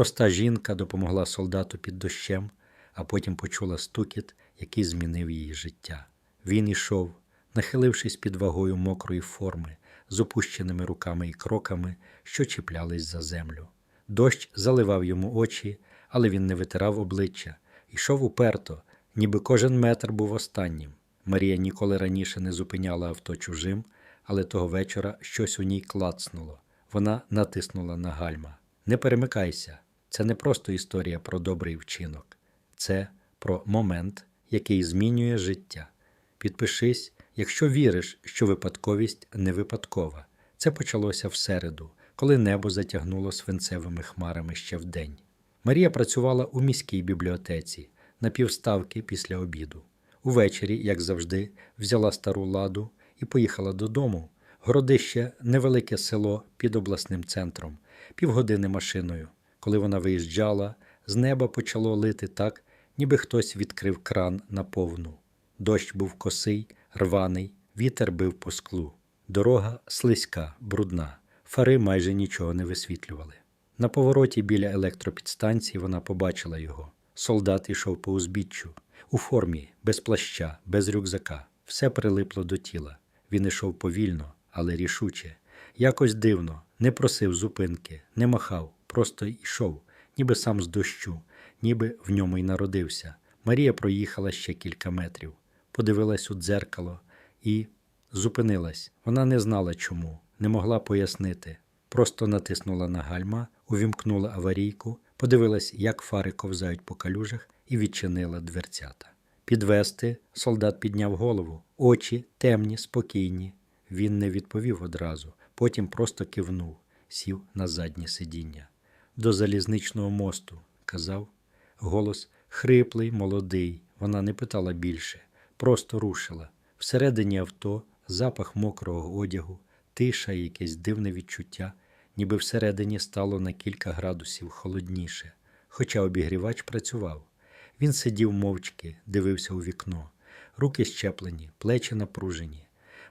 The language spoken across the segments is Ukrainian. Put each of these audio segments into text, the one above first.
Проста жінка допомогла солдату під дощем, а потім почула стукіт, який змінив її життя. Він ішов, нахилившись під вагою мокрої форми, з опущеними руками і кроками, що чіплялись за землю. Дощ заливав йому очі, але він не витирав обличчя, йшов уперто, ніби кожен метр був останнім. Марія ніколи раніше не зупиняла авто чужим, але того вечора щось у ній клацнуло. Вона натиснула на гальма. Не перемикайся. Це не просто історія про добрий вчинок, це про момент, який змінює життя. Підпишись, якщо віриш, що випадковість не випадкова. Це почалося в середу, коли небо затягнуло свинцевими хмарами ще вдень. Марія працювала у міській бібліотеці на півставки після обіду. Увечері, як завжди, взяла стару ладу і поїхала додому. Городище невелике село під обласним центром, півгодини машиною. Коли вона виїжджала, з неба почало лити так, ніби хтось відкрив кран на повну. Дощ був косий, рваний, вітер бив по склу. Дорога слизька, брудна, фари майже нічого не висвітлювали. На повороті біля електропідстанції вона побачила його. Солдат ішов по узбіччю, у формі, без плаща, без рюкзака. Все прилипло до тіла. Він ішов повільно, але рішуче. Якось дивно, не просив зупинки, не махав, просто йшов, ніби сам з дощу, ніби в ньому й народився. Марія проїхала ще кілька метрів, подивилась у дзеркало і зупинилась. Вона не знала чому, не могла пояснити. Просто натиснула на гальма, увімкнула аварійку, подивилась, як фари ковзають по калюжах, і відчинила дверцята. Підвести солдат підняв голову, очі темні, спокійні. Він не відповів одразу, потім просто кивнув, сів на заднє сидіння. До залізничного мосту, казав. Голос хриплий, молодий. Вона не питала більше, просто рушила. Всередині авто запах мокрого одягу, тиша і якесь дивне відчуття, ніби всередині стало на кілька градусів холодніше, хоча обігрівач працював. Він сидів мовчки, дивився у вікно, руки щеплені, плечі напружені.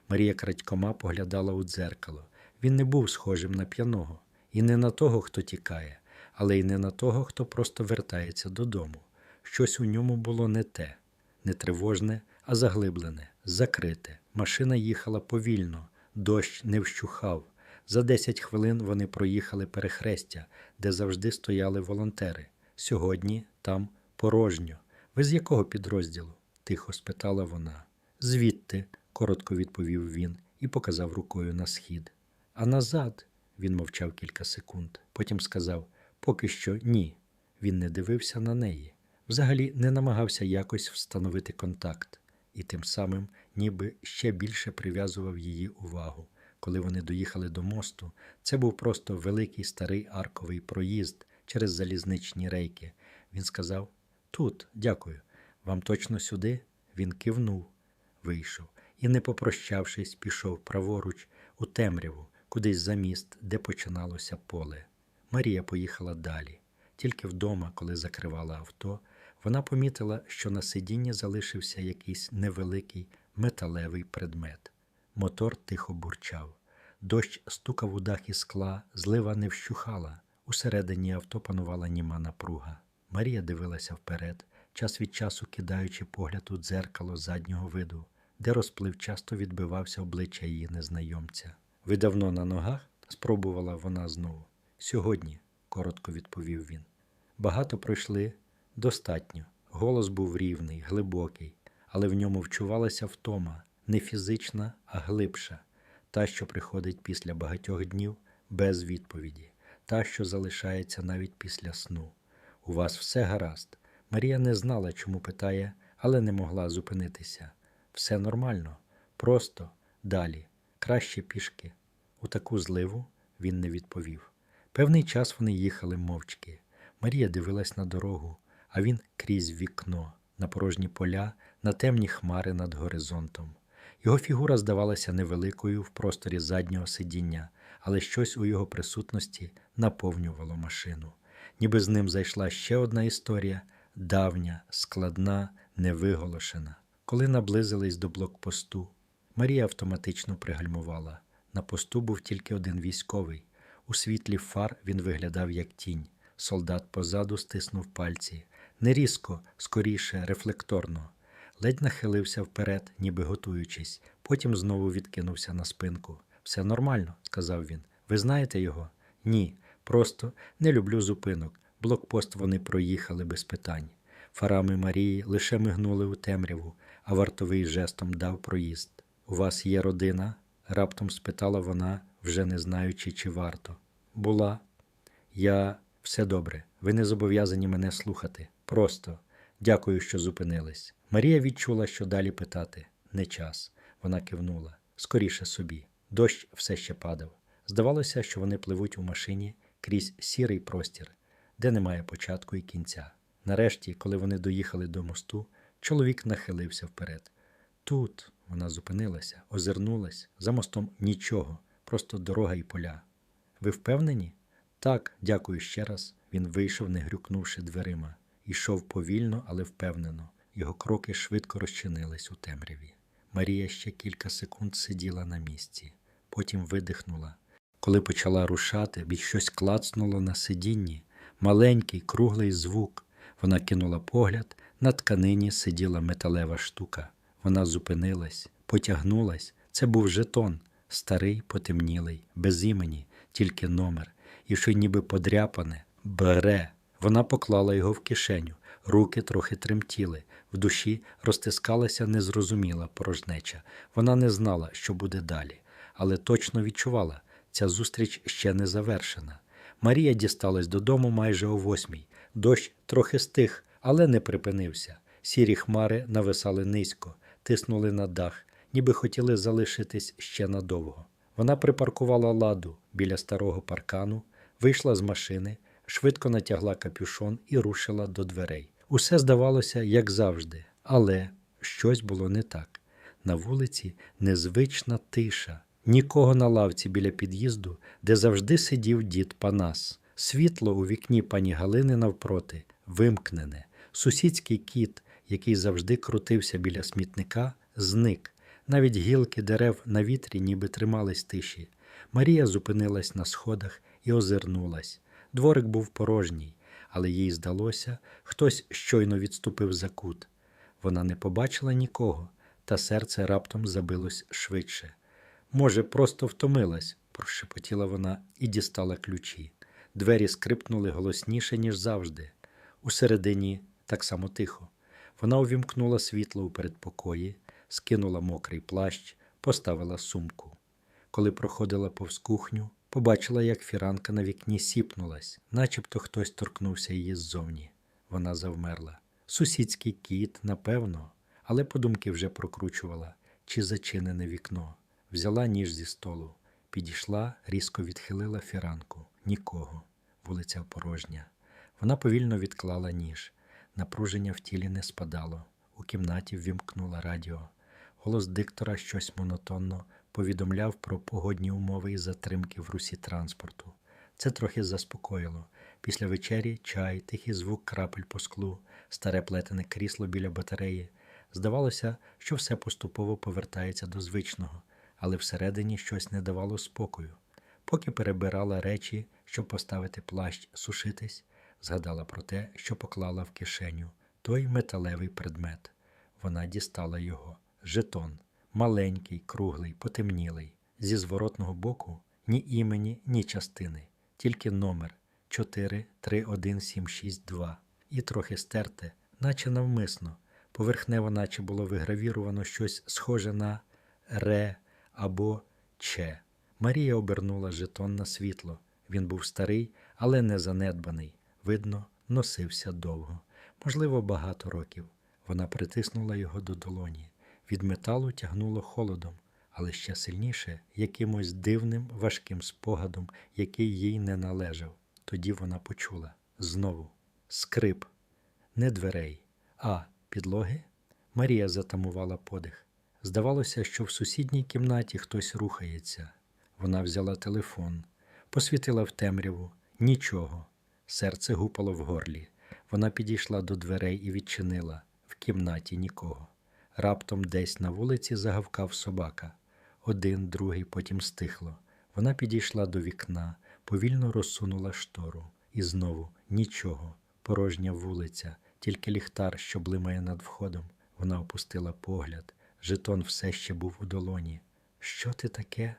Марія крадькома поглядала у дзеркало. Він не був схожим на п'яного, і не на того, хто тікає, але й не на того, хто просто вертається додому. Щось у ньому було не те, не тривожне, а заглиблене, закрите. Машина їхала повільно, дощ не вщухав. За 10 хвилин вони проїхали перехрестя, де завжди стояли волонтери. Сьогодні там порожньо. Ви з якого підрозділу? тихо спитала вона. Звідти, коротко відповів він і показав рукою на схід. А назад він мовчав кілька секунд. Потім сказав поки що ні. Він не дивився на неї, взагалі не намагався якось встановити контакт, і тим самим ніби ще більше прив'язував її увагу. Коли вони доїхали до мосту, це був просто великий старий арковий проїзд через залізничні рейки. Він сказав Тут, дякую. Вам точно сюди? Він кивнув, вийшов і, не попрощавшись, пішов праворуч у темряву, кудись за міст, де починалося поле. Марія поїхала далі. Тільки вдома, коли закривала авто, вона помітила, що на сидінні залишився якийсь невеликий металевий предмет. Мотор тихо бурчав. Дощ стукав у дах із скла, злива не вщухала. Усередині авто панувала німа напруга. Марія дивилася вперед, час від часу кидаючи погляд у дзеркало заднього виду, де розплив часто відбивався обличчя її незнайомця. Ви давно на ногах? спробувала вона знову. Сьогодні, коротко відповів він. Багато пройшли достатньо. Голос був рівний, глибокий, але в ньому вчувалася втома, не фізична, а глибша, та, що приходить після багатьох днів без відповіді, та, що залишається навіть після сну. У вас все гаразд. Марія не знала, чому питає, але не могла зупинитися. Все нормально, просто далі, краще пішки. У таку зливу він не відповів. Певний час вони їхали мовчки. Марія дивилась на дорогу, а він крізь вікно, на порожні поля, на темні хмари над горизонтом. Його фігура здавалася невеликою в просторі заднього сидіння, але щось у його присутності наповнювало машину. Ніби з ним зайшла ще одна історія, давня, складна, невиголошена. Коли наблизились до блокпосту, Марія автоматично пригальмувала. На посту був тільки один військовий. У світлі фар він виглядав як тінь. Солдат позаду стиснув пальці. Не різко, скоріше, рефлекторно. Ледь нахилився вперед, ніби готуючись, потім знову відкинувся на спинку. Все нормально, сказав він. Ви знаєте його? Ні. Просто не люблю зупинок. Блокпост вони проїхали без питань. Фарами Марії лише мигнули у темряву, а вартовий жестом дав проїзд. У вас є родина? Раптом спитала вона, вже не знаючи, чи варто. Була. Я все добре. Ви не зобов'язані мене слухати. Просто дякую, що зупинились. Марія відчула, що далі питати не час. Вона кивнула. Скоріше собі. Дощ все ще падав. Здавалося, що вони пливуть у машині крізь сірий простір, де немає початку і кінця. Нарешті, коли вони доїхали до мосту, чоловік нахилився вперед. Тут вона зупинилася, озирнулась, за мостом нічого, просто дорога і поля. Ви впевнені? Так, дякую ще раз. Він вийшов, не грюкнувши дверима. Ішов повільно, але впевнено. Його кроки швидко розчинились у темряві. Марія ще кілька секунд сиділа на місці, потім видихнула. Коли почала рушати, бій щось клацнуло на сидінні, маленький, круглий звук. Вона кинула погляд, на тканині сиділа металева штука. Вона зупинилась, потягнулась. Це був жетон, старий, потемнілий, без імені, тільки номер, і що ніби подряпане, бере. Вона поклала його в кишеню, руки трохи тремтіли, в душі розтискалася незрозуміла порожнеча. Вона не знала, що буде далі, але точно відчувала, ця зустріч ще не завершена. Марія дісталась додому майже о восьмій. Дощ трохи стих, але не припинився. Сірі хмари нависали низько, тиснули на дах, ніби хотіли залишитись ще надовго. Вона припаркувала ладу біля старого паркану, вийшла з машини, швидко натягла капюшон і рушила до дверей. Усе здавалося, як завжди, але щось було не так. На вулиці незвична тиша, нікого на лавці біля під'їзду, де завжди сидів дід Панас. Світло у вікні пані Галини навпроти, вимкнене. Сусідський кіт, який завжди крутився біля смітника, зник. Навіть гілки дерев на вітрі ніби тримались тиші. Марія зупинилась на сходах і озирнулась. Дворик був порожній, але їй здалося, хтось щойно відступив за кут. Вона не побачила нікого, та серце раптом забилось швидше. Може, просто втомилась, прошепотіла вона і дістала ключі. Двері скрипнули голосніше, ніж завжди. Усередині так само тихо. Вона увімкнула світло у передпокої, скинула мокрий плащ, поставила сумку. Коли проходила повз кухню, побачила, як фіранка на вікні сіпнулась, начебто хтось торкнувся її ззовні. Вона завмерла. Сусідський кіт, напевно, але подумки вже прокручувала, чи зачинене вікно. Взяла ніж зі столу, підійшла, різко відхилила фіранку. Нікого. Вулиця порожня. Вона повільно відклала ніж. Напруження в тілі не спадало. У кімнаті ввімкнула радіо. Голос диктора щось монотонно повідомляв про погодні умови і затримки в русі транспорту. Це трохи заспокоїло. Після вечері чай, тихий звук крапель по склу, старе плетене крісло біля батареї. Здавалося, що все поступово повертається до звичного, але всередині щось не давало спокою. Поки перебирала речі, щоб поставити плащ сушитись, згадала про те, що поклала в кишеню той металевий предмет. Вона дістала його жетон, маленький, круглий, потемнілий. Зі зворотного боку ні імені, ні частини, тільки номер 431762 і трохи стерте, наче навмисно. Поверхнево, наче було вигравіровано щось схоже на ре або че. Марія обернула жетон на світло. Він був старий, але не занедбаний. Видно, носився довго, можливо, багато років. Вона притиснула його до долоні. Від металу тягнуло холодом, але ще сильніше якимось дивним, важким спогадом, який їй не належав. Тоді вона почула знову скрип, не дверей, а підлоги. Марія затамувала подих. Здавалося, що в сусідній кімнаті хтось рухається. Вона взяла телефон, посвітила в темряву нічого. Серце гупало в горлі. Вона підійшла до дверей і відчинила в кімнаті нікого. Раптом десь на вулиці загавкав собака. Один, другий, потім стихло. Вона підійшла до вікна, повільно розсунула штору. І знову Нічого, порожня вулиця, тільки ліхтар, що блимає над входом. Вона опустила погляд. Жетон все ще був у долоні. Що ти таке?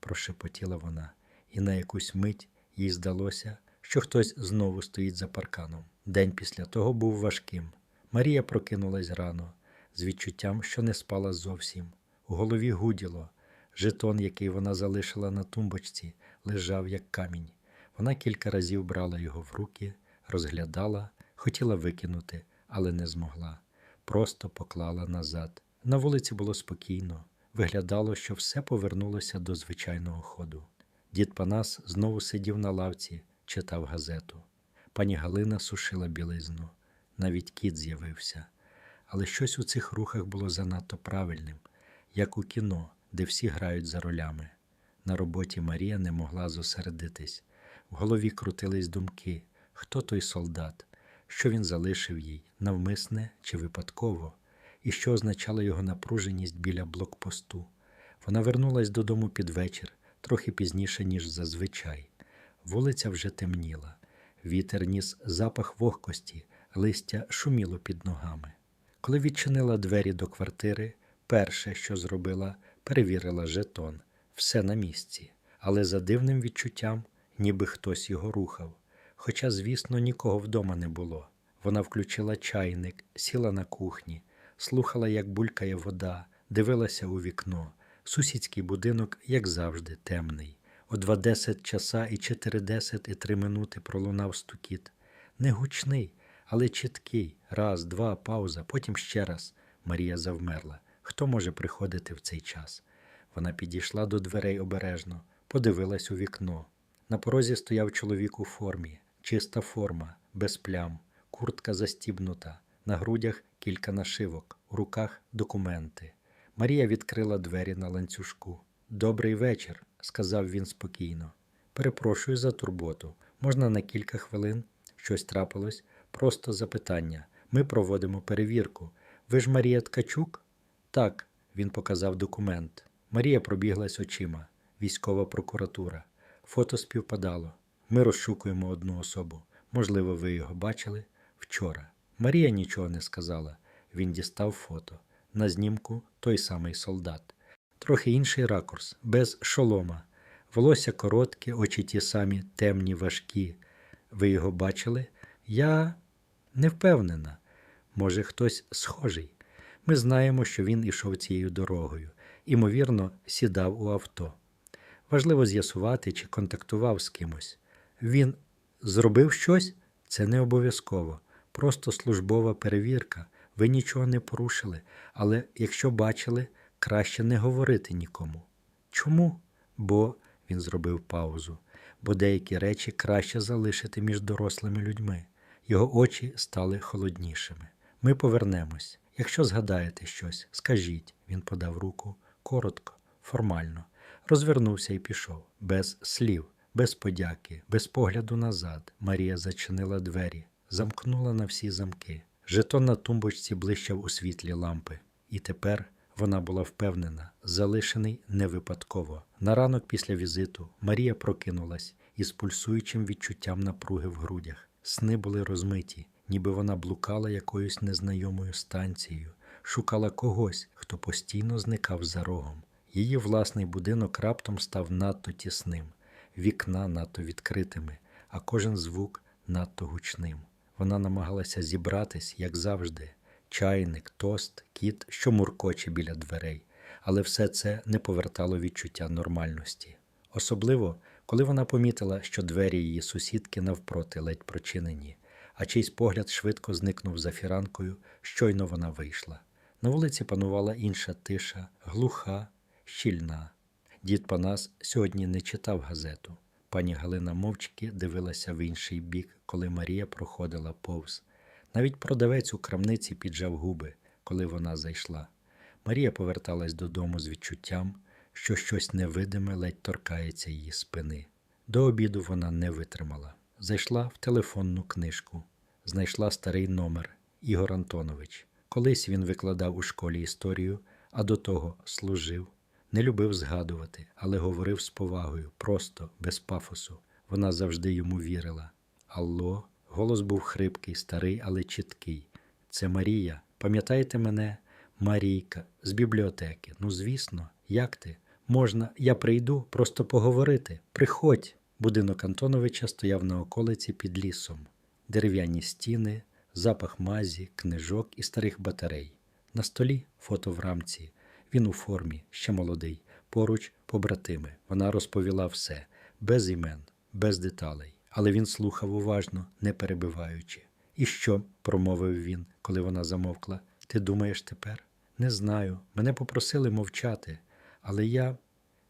прошепотіла вона, і на якусь мить їй здалося, що хтось знову стоїть за парканом. День після того був важким. Марія прокинулась рано, з відчуттям, що не спала зовсім. У голові гуділо. Жетон, який вона залишила на тумбочці, лежав як камінь. Вона кілька разів брала його в руки, розглядала, хотіла викинути, але не змогла. Просто поклала назад. На вулиці було спокійно. Виглядало, що все повернулося до звичайного ходу. Дід Панас знову сидів на лавці, читав газету. Пані Галина сушила білизну. Навіть кіт з'явився. Але щось у цих рухах було занадто правильним, як у кіно, де всі грають за ролями. На роботі Марія не могла зосередитись. В голові крутились думки, хто той солдат, що він залишив їй, навмисне чи випадково, і що означала його напруженість біля блокпосту. Вона вернулась додому під вечір, трохи пізніше, ніж зазвичай. Вулиця вже темніла. Вітер ніс запах вогкості, листя шуміло під ногами. Коли відчинила двері до квартири, перше, що зробила, перевірила жетон. Все на місці, але за дивним відчуттям, ніби хтось його рухав. Хоча, звісно, нікого вдома не було. Вона включила чайник, сіла на кухні, слухала, як булькає вода, дивилася у вікно. Сусідський будинок, як завжди, темний. О 2.10 часа і 4.10 і 3 минути пролунав стукіт. Не гучний, але чіткий. Раз, два, пауза, потім ще раз. Марія завмерла. Хто може приходити в цей час? Вона підійшла до дверей обережно, подивилась у вікно. На порозі стояв чоловік у формі, чиста форма, без плям, куртка застібнута, на грудях кілька нашивок, у руках документи. Марія відкрила двері на ланцюжку. Добрий вечір, сказав він спокійно. Перепрошую за турботу. Можна на кілька хвилин? Щось трапилось? Просто запитання. Ми проводимо перевірку. Ви ж Марія Ткачук? Так, він показав документ. Марія пробіглась очима. Військова прокуратура. Фото співпадало. Ми розшукуємо одну особу. Можливо, ви його бачили вчора. Марія нічого не сказала. Він дістав фото. На знімку той самий солдат. Трохи інший ракурс, без шолома. Волосся коротке, очі ті самі, темні, важкі. Ви його бачили? Я не впевнена. Може, хтось схожий. Ми знаємо, що він ішов цією дорогою, імовірно, сідав у авто. Важливо з'ясувати, чи контактував з кимось. Він зробив щось? Це не обов'язково, просто службова перевірка. Ви нічого не порушили, але якщо бачили, краще не говорити нікому. Чому? Бо він зробив паузу, бо деякі речі краще залишити між дорослими людьми. Його очі стали холоднішими. Ми повернемось. Якщо згадаєте щось, скажіть, він подав руку коротко, формально, розвернувся і пішов, без слів, без подяки, без погляду назад. Марія зачинила двері, замкнула на всі замки. Жетон на тумбочці блищав у світлі лампи, і тепер вона була впевнена, залишений не випадково. На ранок після візиту Марія прокинулась із пульсуючим відчуттям напруги в грудях. Сни були розмиті, ніби вона блукала якоюсь незнайомою станцією, шукала когось, хто постійно зникав за рогом. Її власний будинок раптом став надто тісним, вікна надто відкритими, а кожен звук надто гучним. Вона намагалася зібратись, як завжди, чайник, тост, кіт, що муркоче біля дверей, але все це не повертало відчуття нормальності. Особливо, коли вона помітила, що двері її сусідки навпроти ледь прочинені, а чийсь погляд швидко зникнув за фіранкою, щойно вона вийшла. На вулиці панувала інша тиша, глуха, щільна. Дід Панас сьогодні не читав газету. Пані Галина мовчки дивилася в інший бік, коли Марія проходила повз. Навіть продавець у крамниці піджав губи, коли вона зайшла. Марія поверталась додому з відчуттям, що щось невидиме ледь торкається її спини. До обіду вона не витримала. Зайшла в телефонну книжку, знайшла старий номер Ігор Антонович. Колись він викладав у школі історію, а до того служив. Не любив згадувати, але говорив з повагою, просто, без пафосу. Вона завжди йому вірила. Алло, Голос був хрипкий, старий, але чіткий. Це Марія. Пам'ятаєте мене? Марійка, з бібліотеки. Ну, звісно, як ти? Можна, я прийду просто поговорити. Приходь. Будинок Антоновича стояв на околиці під лісом. Дерев'яні стіни, запах мазі, книжок і старих батарей. На столі фото в рамці. Він у формі, ще молодий, поруч побратими. Вона розповіла все, без імен, без деталей. Але він слухав уважно, не перебиваючи. І що? промовив він, коли вона замовкла. Ти думаєш тепер? Не знаю. Мене попросили мовчати, але я.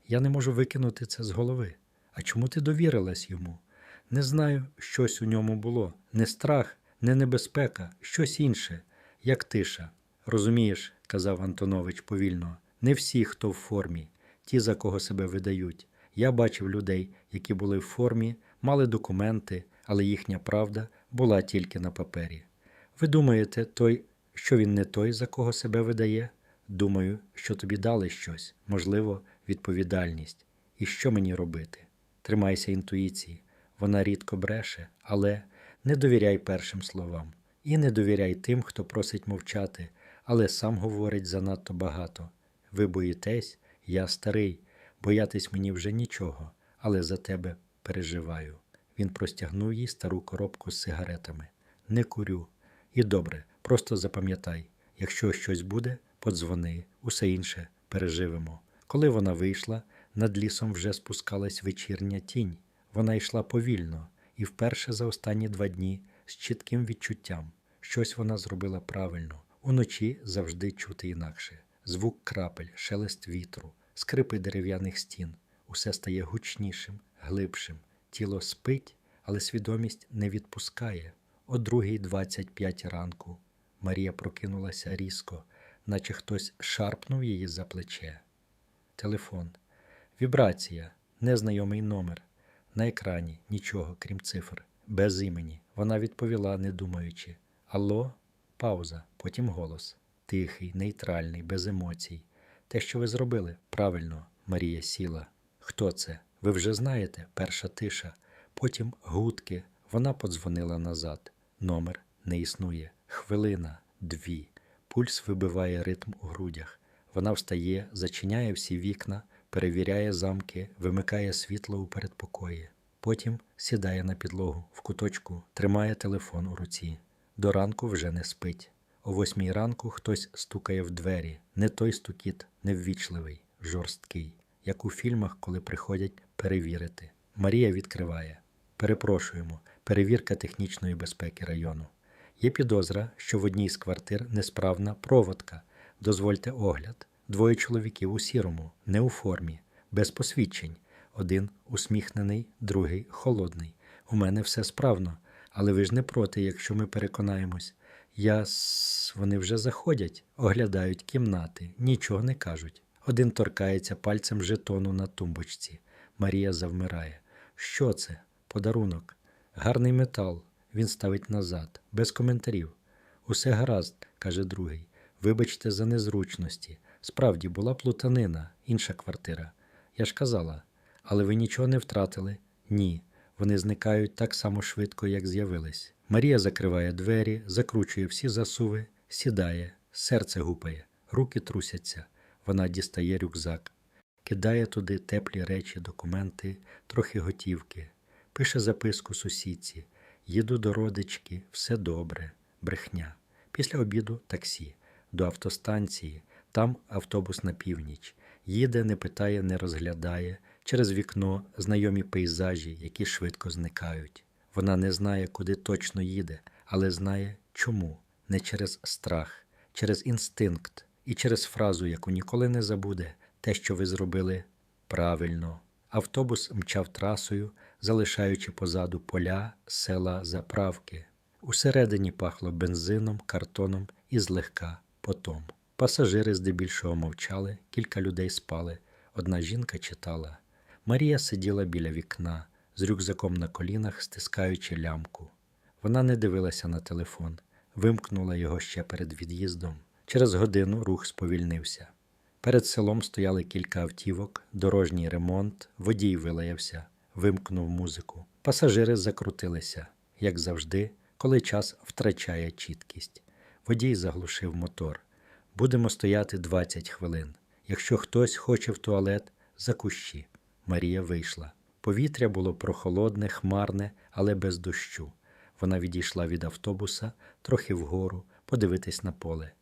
я не можу викинути це з голови. А чому ти довірилась йому? Не знаю, щось у ньому було. Не страх, не небезпека, щось інше, як тиша. Розумієш, казав Антонович повільно, не всі, хто в формі, ті, за кого себе видають. Я бачив людей, які були в формі, мали документи, але їхня правда була тільки на папері. Ви думаєте, той, що він не той, за кого себе видає? Думаю, що тобі дали щось, можливо, відповідальність. І що мені робити? Тримайся інтуїції. Вона рідко бреше, але не довіряй першим словам. І не довіряй тим, хто просить мовчати, але сам говорить занадто багато. Ви боїтесь, я старий, боятись мені вже нічого, але за тебе переживаю. Він простягнув їй стару коробку з сигаретами. Не курю. І добре, просто запам'ятай, якщо щось буде, подзвони, усе інше переживемо. Коли вона вийшла, над лісом вже спускалась вечірня тінь. Вона йшла повільно і вперше за останні два дні з чітким відчуттям. Щось вона зробила правильно. Уночі завжди чути інакше. Звук крапель, шелест вітру, скрипи дерев'яних стін. Усе стає гучнішим, глибшим. Тіло спить, але свідомість не відпускає. О другій двадцять п'ять ранку Марія прокинулася різко, наче хтось шарпнув її за плече. Телефон. Вібрація, незнайомий номер. На екрані нічого, крім цифр, без імені. Вона відповіла, не думаючи. Алло, пауза, потім голос. Тихий, нейтральний, без емоцій. Те, що ви зробили, правильно, Марія сіла. Хто це? Ви вже знаєте, перша тиша. Потім гудки. Вона подзвонила назад. Номер не існує. Хвилина, дві. Пульс вибиває ритм у грудях. Вона встає, зачиняє всі вікна, перевіряє замки, вимикає світло у передпокої. Потім сідає на підлогу в куточку, тримає телефон у руці. До ранку вже не спить. О восьмій ранку хтось стукає в двері. Не той стукіт, неввічливий, жорсткий, як у фільмах, коли приходять перевірити. Марія відкриває. Перепрошуємо, перевірка технічної безпеки району. Є підозра, що в одній з квартир несправна проводка. Дозвольте огляд. Двоє чоловіків у сірому, не у формі, без посвідчень. Один усміхнений, другий холодний. У мене все справно, але ви ж не проти, якщо ми переконаємось. Я с... вони вже заходять, оглядають кімнати, нічого не кажуть. Один торкається пальцем жетону на тумбочці. Марія завмирає. Що це? Подарунок. Гарний метал. Він ставить назад, без коментарів. Усе гаразд, каже другий. Вибачте за незручності. Справді була плутанина, інша квартира. Я ж казала, але ви нічого не втратили? Ні. Вони зникають так само швидко, як з'явились. Марія закриває двері, закручує всі засуви, сідає, серце гупає, руки трусяться. Вона дістає рюкзак, кидає туди теплі речі, документи, трохи готівки, пише записку сусідці. Їду до родички, все добре, брехня. Після обіду таксі, до автостанції, там автобус на північ. Їде, не питає, не розглядає. Через вікно знайомі пейзажі, які швидко зникають. Вона не знає, куди точно їде, але знає чому. Не через страх, через інстинкт і через фразу, яку ніколи не забуде, те, що ви зробили правильно. Автобус мчав трасою, залишаючи позаду поля, села, заправки. Усередині пахло бензином, картоном і злегка потом. Пасажири здебільшого мовчали, кілька людей спали. Одна жінка читала. Марія сиділа біля вікна, з рюкзаком на колінах, стискаючи лямку. Вона не дивилася на телефон, вимкнула його ще перед від'їздом. Через годину рух сповільнився. Перед селом стояли кілька автівок, дорожній ремонт, водій вилаявся, вимкнув музику. Пасажири закрутилися. як завжди, коли час втрачає чіткість. Водій заглушив мотор. Будемо стояти 20 хвилин. Якщо хтось хоче в туалет, за кущі. Марія вийшла. Повітря було прохолодне, хмарне, але без дощу. Вона відійшла від автобуса трохи вгору, подивитись на поле.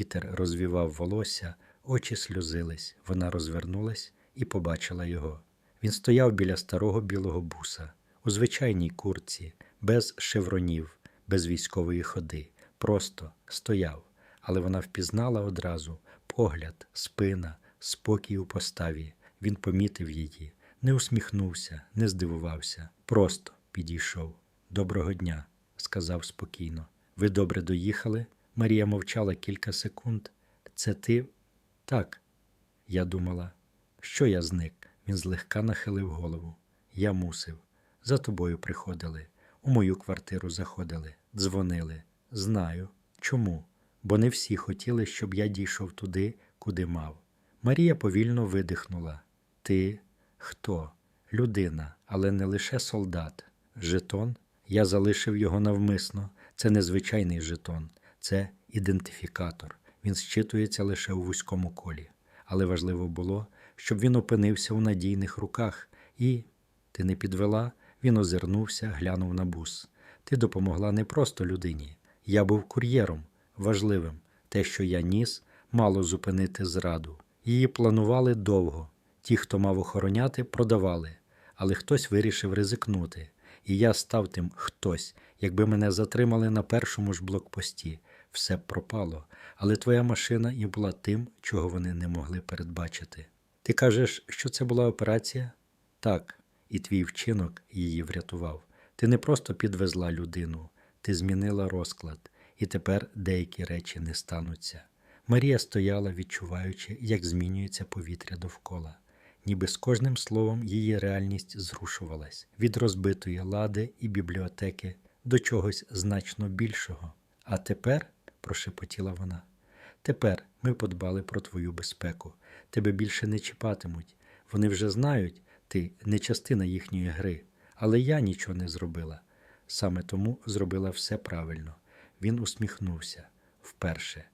Вітер розвівав волосся, очі сльозились. Вона розвернулась і побачила його. Він стояв біля старого білого буса, у звичайній курці, без шевронів, без військової ходи. Просто стояв, але вона впізнала одразу погляд, спина, спокій у поставі. Він помітив її, не усміхнувся, не здивувався, просто підійшов. Доброго дня, сказав спокійно. Ви добре доїхали? Марія мовчала кілька секунд. Це ти? Так. Я думала, що я зник. Він злегка нахилив голову. Я мусив. За тобою приходили. У мою квартиру заходили, дзвонили. Знаю. Чому? Бо не всі хотіли, щоб я дійшов туди, куди мав. Марія повільно видихнула. Ти хто? Людина, але не лише солдат. Жетон? Я залишив його навмисно. Це не звичайний жетон, це ідентифікатор. Він зчитується лише у вузькому колі. Але важливо було, щоб він опинився у надійних руках, і ти не підвела, він озирнувся, глянув на бус. Ти допомогла не просто людині. Я був кур'єром, важливим. Те, що я ніс, мало зупинити зраду. Її планували довго. Ті, хто мав охороняти, продавали, але хтось вирішив ризикнути. І я став тим хтось, якби мене затримали на першому ж блокпості. Все б пропало, але твоя машина і була тим, чого вони не могли передбачити. Ти кажеш, що це була операція? Так, і твій вчинок її врятував. Ти не просто підвезла людину, ти змінила розклад, і тепер деякі речі не стануться. Марія стояла, відчуваючи, як змінюється повітря довкола. Ніби з кожним словом її реальність зрушувалась від розбитої лади і бібліотеки до чогось значно більшого. А тепер, прошепотіла вона, тепер ми подбали про твою безпеку. Тебе більше не чіпатимуть. Вони вже знають, ти не частина їхньої гри, але я нічого не зробила. Саме тому зробила все правильно. Він усміхнувся вперше.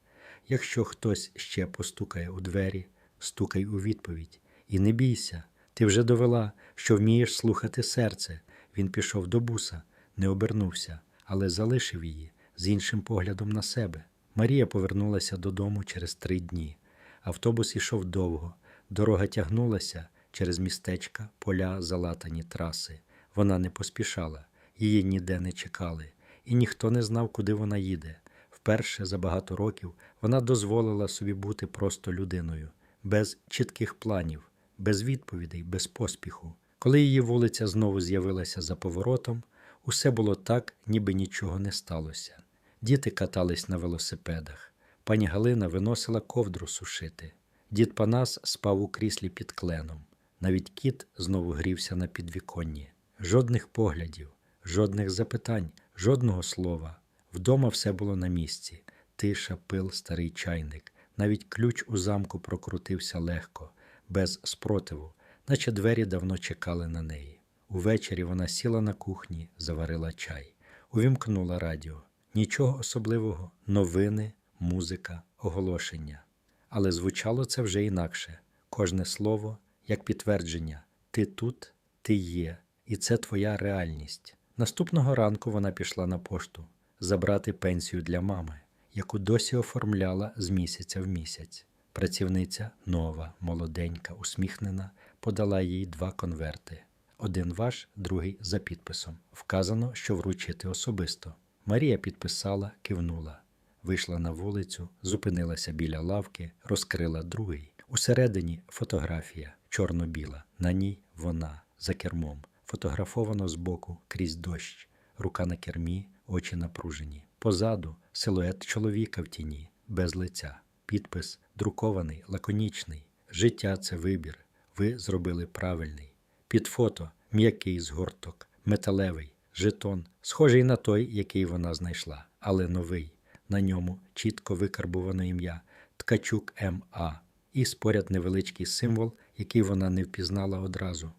Якщо хтось ще постукає у двері, стукай у відповідь. І не бійся, ти вже довела, що вмієш слухати серце. Він пішов до буса, не обернувся, але залишив її з іншим поглядом на себе. Марія повернулася додому через три дні. Автобус ішов довго, дорога тягнулася через містечка, поля, залатані траси. Вона не поспішала, її ніде не чекали, і ніхто не знав, куди вона їде. Вперше за багато років вона дозволила собі бути просто людиною, без чітких планів, без відповідей, без поспіху. Коли її вулиця знову з'явилася за поворотом, усе було так, ніби нічого не сталося. Діти катались на велосипедах. Пані Галина виносила ковдру сушити. Дід Панас спав у кріслі під кленом. Навіть кіт знову грівся на підвіконні. Жодних поглядів, жодних запитань, жодного слова. Вдома все було на місці. Тиша, пил, старий чайник. Навіть ключ у замку прокрутився легко, без спротиву, наче двері давно чекали на неї. Увечері вона сіла на кухні, заварила чай, увімкнула радіо. Нічого особливого, новини, музика, оголошення. Але звучало це вже інакше. Кожне слово як підтвердження: ти тут, ти є, і це твоя реальність. Наступного ранку вона пішла на пошту забрати пенсію для мами, яку досі оформляла з місяця в місяць. Працівниця нова, молоденька, усміхнена, подала їй два конверти. Один ваш, другий за підписом. Вказано, що вручити особисто. Марія підписала, кивнула, вийшла на вулицю, зупинилася біля лавки, розкрила другий. Усередині фотографія чорно-біла. На ній вона за кермом. Фотографовано збоку крізь дощ, рука на кермі, очі напружені. Позаду силует чоловіка в тіні, без лиця. Підпис друкований, лаконічний. Життя це вибір. Ви зробили правильний. Під фото м'який згорток, металевий, жетон, схожий на той, який вона знайшла, але новий. На ньому чітко викарбовано ім'я Ткачук М.А. і споряд невеличкий символ, який вона не впізнала одразу.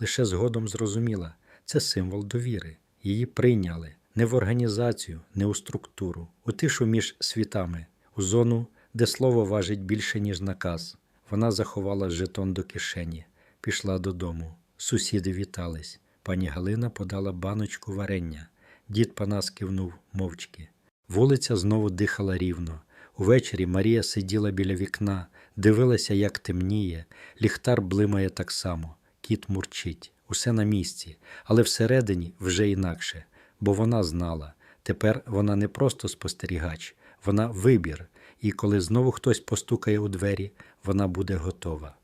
Лише згодом зрозуміла це символ довіри. Її прийняли не в організацію, не у структуру, у тишу між світами, у зону, де слово важить більше, ніж наказ. Вона заховала жетон до кишені, пішла додому. Сусіди вітались. Пані Галина подала баночку варення. Дід Панас кивнув мовчки. Вулиця знову дихала рівно. Увечері Марія сиділа біля вікна, дивилася, як темніє, ліхтар блимає так само, кіт мурчить, усе на місці, але всередині вже інакше, бо вона знала. Тепер вона не просто спостерігач, вона вибір, і коли знову хтось постукає у двері, вона буде готова.